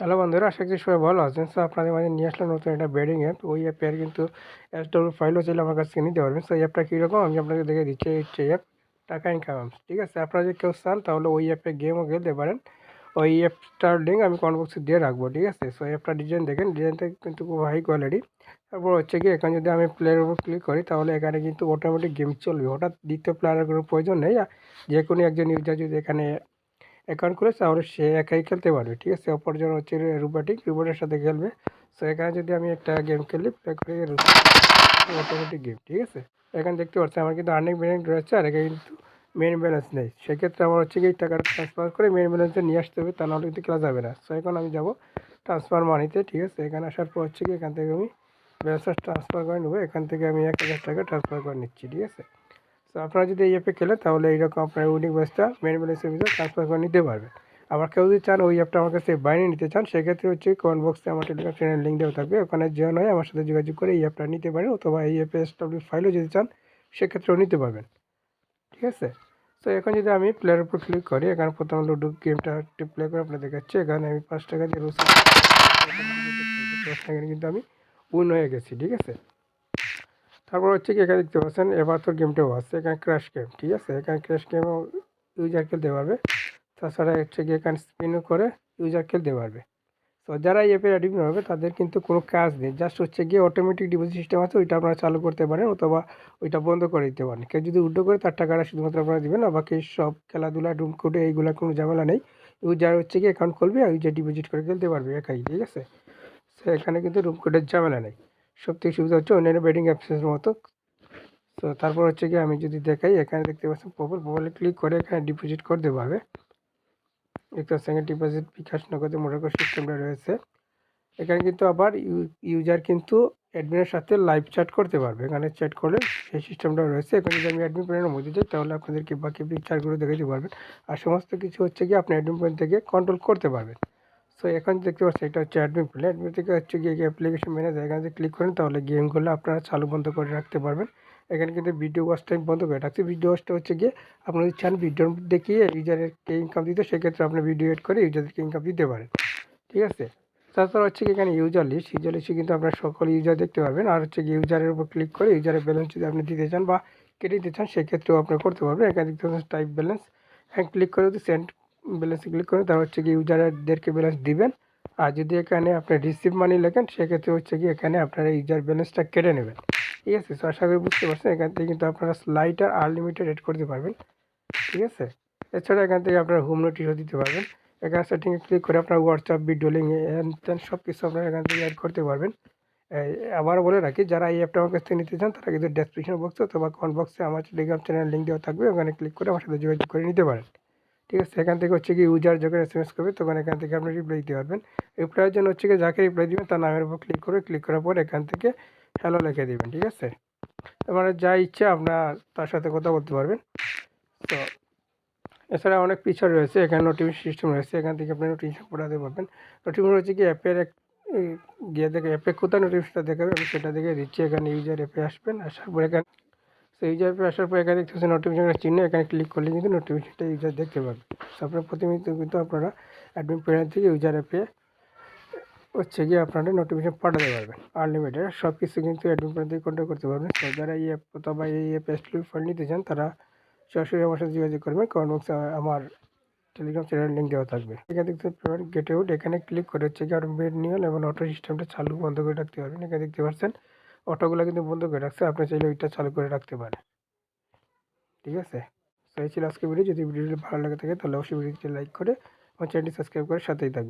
Hello বন্ধুরা, আশা করি সবাই ভালো আছেন। সো আপনাদের মাঝে নিয়ে আসলাম নতুন একটা বেডিং অ্যাপ ওই অ্যাপের কিন্তু এস ফাইলও চাইলে আমার কাছে নিতে পারবেন। সো অ্যাপটা কীরকম? আমি আপনাকে দেখে দিচ্ছি। হচ্ছে অ্যাপ টাকা ইনকাম ঠিক আছে? আপনারা যদি কেউ চান, তাহলে ওই অ্যাপে গেমও খেলতে পারেন। ওই অ্যাপটার লিঙ্ক আমি কমেন্ট বক্সে দিয়ে রাখব, ঠিক আছে? সো অ্যাপটা ডিজাইন দেখেন। ডিজাইনটা কিন্তু খুব হাই কোয়ালিটি তারপর হচ্ছে কি এখানে যদি আমি প্লেয়ারের উপর ক্লিক করি, তাহলে এখানে কিন্তু অটোমেটিক গেম চলবে। হঠাৎ দ্বিতীয় প্লেয়ারের কোনো প্রয়োজন নেই। যে কোনো একজন ইউজার যদি এখানে অ্যাকাউন্ট খুলে তাহলে সে একাই খেলতে পারবে, ঠিক আছে? অপরজন হচ্ছে রোবোটিক রোবটের সাথে খেলবে। সো এখানে যদি আমি একটা গেম খেলি অটোমেটিক গেম ঠিক আছে? এখানে দেখতে পাচ্ছি আমার কিন্তু আর্নিং ব্যালেন্স রয়েছে আর এখানে কিন্তু মেন ব্যালেন্স নেই। সেক্ষেত্রে আমার হচ্ছে কি টাকাটা ট্রান্সফার করে মেন ব্যালেন্সে নিয়ে আসতে হবে, তা নাহলে কিন্তু খেলা যাবে না। সো এখন আমি যাব ট্রান্সফার মানিতে ঠিক আছে? এখানে আসার পর হচ্ছে কি এখান থেকে আমি ব্যালেন্সটা ট্রান্সফার করে নেব। এখান থেকে আমি এক হাজার টাকা ট্রান্সফার করে নিচ্ছি, ঠিক আছে? তো আপনারা যদি এই অ্যাপে খেলেন, তাহলে এইরকম আপনার উইনিং ব্যাচটা মেন ব্যালেন্সের ভিতরে ট্রান্সফার করে নিতে পারবেন। আবার কেউ যদি চান ওই অ্যাপটা আমার কাছে বাইরে নিতে চান, সেক্ষেত্রে হচ্ছে কমেন্ট বক্সে আমার টেলিগ্রাম চ্যানেল লিঙ্ক দেওয়া থাকবে। ওখানে জয়েন হয়ে আমার সাথে যোগাযোগ করে এই অ্যাপটা নিতে পারেন অথবা এই অ্যাপে এস ডব্লিউ ফাইলও যদি চান, সেক্ষেত্রেও নিতে পারবেন। ঠিক আছে? তো এখন যদি আমি প্লেয়ার উপর ক্লিক করি, এখানে প্রথমে লুডো গেমটা প্লে করে আপনার দেখাচ্ছি। এখানে আমি পাঁচ টাকা দিয়ে রোজ কিন্তু আমি উইন হয়ে গেছি, ঠিক আছে? তারপর হচ্ছে কি এখানে দেখতে পাচ্ছেন, এবার তোর গেমটাও আছে, এখানে ক্র্যাশ গেম ঠিক আছে? এখানে ক্র্যাশ গেমও ইউজার খেলতে পারবে তাছাড়া হচ্ছে কি এখানে স্পিনও করে ইউজার খেলতে পারবে তো যারা এই অ্যাপে অ্যাডিক্ট হবে, তাদের কিন্তু কোনো কাজ নেই। জাস্ট হচ্ছে গিয়ে অটোমেটিক ডিপোজিট সিস্টেম আছে, ওইটা আপনারা চালু করতে পারেন অথবা ওইটা বন্ধ করে দিতে পারেন। কেউ যদি উড্ডো করে, তার টাকাটা শুধুমাত্র আপনারা দেবেন, আর বাকি সব খেলাধুলা ডুম কোডে এইগুলো কোনো ঝামেলা নেই। ইউজার হচ্ছে গিয়ে অ্যাকাউন্ট খুলবে, আর ইউজার ডিপোজিট করে খেলতে পারবে একাই, ঠিক আছে? সো এখানে কিন্তু রুম কোডের ঝামেলা নেই। সব থেকে সুবিধা হচ্ছে অন্যান্য বেডিং অ্যাপসের মতো। তো তারপর হচ্ছে কি আমি যদি দেখাই, এখানে দেখতে পাচ্ছেন প্রোফাইল প্রোফাইলে ক্লিক করে এখানে ডিপোজিট করতে পারবে দেখতে পাচ্ছেন ডিপোজিট বিকাশ নগদে মোটর সিস্টেমটা রয়েছে। এখানে কিন্তু আবার ইউজার কিন্তু অ্যাডমিনের সাথে লাইভ চ্যাট করতে পারবে। এখানে চ্যাট করলে সেই সিস্টেমটা রয়েছে। এখানে যদি আমি অ্যাডমিন প্ল্যানের মধ্যে যাই, তাহলে আপনাদেরকে বাকি পিকচারগুলো দেখাতে পারবেন? আর সমস্ত কিছু হচ্ছে কি আপনি অ্যাডমিন প্ল্যান থেকে কন্ট্রোল করতে পারবেন। সো এখন দেখতে পাচ্ছি এটা হচ্ছে অ্যাডমিন প্লে অ্যাডমিন থেকে হচ্ছে গিয়ে অ্যাপ্লিকেশন ম্যানেজার এখানে যদি ক্লিক করেন, তাহলে গেমগুলো আপনারা চালু বন্ধ করে রাখতে পারবেন। এখানে কিন্তু ভিডিও ওয়াচ টাইম বন্ধ করে রাখছি। ভিডিও ওয়াচটা হচ্ছে গিয়ে আপনি যদি চান ভিডিওর দেখিয়ে ইউজারেরকে ইনকাম দিতে, সেক্ষেত্রে আপনি ভিডিও এড করে ইউজারদেরকে ইনকাম দিতে পারেন। ঠিক আছে? তাছাড়া হচ্ছে এখানে ইউজার লিস্ট ইউজার লিস্টে কিন্তু আপনার সকল ইউজার দেখতে পারবেন। আর হচ্ছে ইউজারের উপর ক্লিক করে ইউজারের ব্যালেন্স যদি আপনি দিতে চান বা কেটে দিতে চান, সেক্ষেত্রেও আপনি করতে পারবেন। এখানে দেখতে পাচ্ছেন টাইপ ব্যালেন্স হ্যাঁ ক্লিক করে যদি সেন্ড ব্যালেন্সে ক্লিক করেন তাহলে হচ্ছে কি ইউজারদেরকে ব্যালেন্স দিবেন। আর যদি এখানে আপনি রিসিভ মানি লেখেন, সেক্ষেত্রে হচ্ছে কি এখানে আপনারা ইউজার ব্যালেন্সটা কেটে নেবেন। ঠিক আছে? তো আশা করি বুঝতে পারছেন, এখান থেকে কিন্তু আপনারা স্লাইটার আনলিমিটেড এড করতে পারবেন। ঠিক আছে? এছাড়া এখান থেকে আপনারা হোম নোটিশও দিতে পারবেন। এখানে সেটিংয়ে ক্লিক করে আপনার হোয়াটসঅ্যাপ ভিডিও লিঙ্ক হ্যান সব কিছু আপনারা এখান থেকে অ্যাড করতে পারবেন। আবার বলে রাখি, যারা এই অ্যাপটা আমার কাছ থেকে নিতে চান, তারা কিন্তু ডেসক্রিপশন বক্সে অথবা কমেন্ট বক্সে আমার টেলিগ্রাম চ্যানেল লিঙ্ক দেওয়া থাকবে। ওখানে ক্লিক করে আমার সাথে যোগাযোগ করে নিতে পারেন। ঠিক আছে, এখান থেকে হচ্ছে কি ইউজার যখন এস এম এস করবে, তখন এখান থেকে আপনি রিপ্লাই দিতে পারবেন। রিপ্লাইয়ের জন্য হচ্ছে কি যাকে রিপ্লাই দেবেন, তার নামের উপর ক্লিক করে ক্লিক করার পর এখান থেকে হ্যালো লিখে দেবেন, ঠিক আছে? এবারে যা ইচ্ছা আপনার তার সাথে কথা বলতে পারবেন। তো এছাড়া অনেক ফিচার রয়েছে, এখানে নোটিফিকেশন সিস্টেম রয়েছে, এখান থেকে আপনি নোটিফিকেশন পাঠাতে পারবেন। নোটিফিকেশন হচ্ছে কি অ্যাপের এক গিয়ে দেখে অ্যাপে কোথায় নোটিফিকেশনটা দেখাবে, আমি সেটা দেখে দিচ্ছি, এখানে ইউজার অ্যাপে আসবেন, আসার পর এখানে সেই ইউজার অ্যাপে আসার পর এখানে দেখতে নোটিফিকেশনের চিহ্ন, এখানে ক্লিক করলে কিন্তু নোটিফিকেশনটা ইউজার দেখতে পাবে। আপনার প্রতিনিয়ত কিন্তু আপনারা অ্যাডমিন প্লেয়ার থেকে ইউজার অ্যাপে হচ্ছে গিয়ে আপনারা নোটিফিকেশন পাঠাতে পারবেন। আনলিমিটেড সব কিছু কিন্তু অ্যাডমিন প্লেয়ার থেকে কন্ট্যাক্ট করতে পারবেন। তো যারা এই অ্যাপ অথবা এই অ্যাপে ফান্ড নিতে চান, তারা সরাসরি আমার সাথে যোগাযোগ করবেন। কমেন্ট বক্সে আমার টেলিগ্রাম চ্যানেল লিঙ্ক দেওয়া থাকবে। এখানে দেখতে পাবেন গেট আউট এখানে ক্লিক করে হচ্ছে গিয়ে অটোমেট নিয়ন এবং অটো সিস্টেমটা চালু বন্ধ করে রাখতে পারবেন। এখানে দেখতে পাচ্ছেন অটোগুলো কিন্তু বন্ধ করে রাখছে, আপনি চাইলে ওইটা চালু করে রাখতে পারেন। ঠিক আছে? তো এই ছিল আজকে ভিডিও যদি ভিডিওটি ভালো লাগে থাকে, তাহলে অবশ্যই ভিডিওটি লাইক করে আমার চ্যানেলটি সাবস্ক্রাইব করে সাথেই থাকবে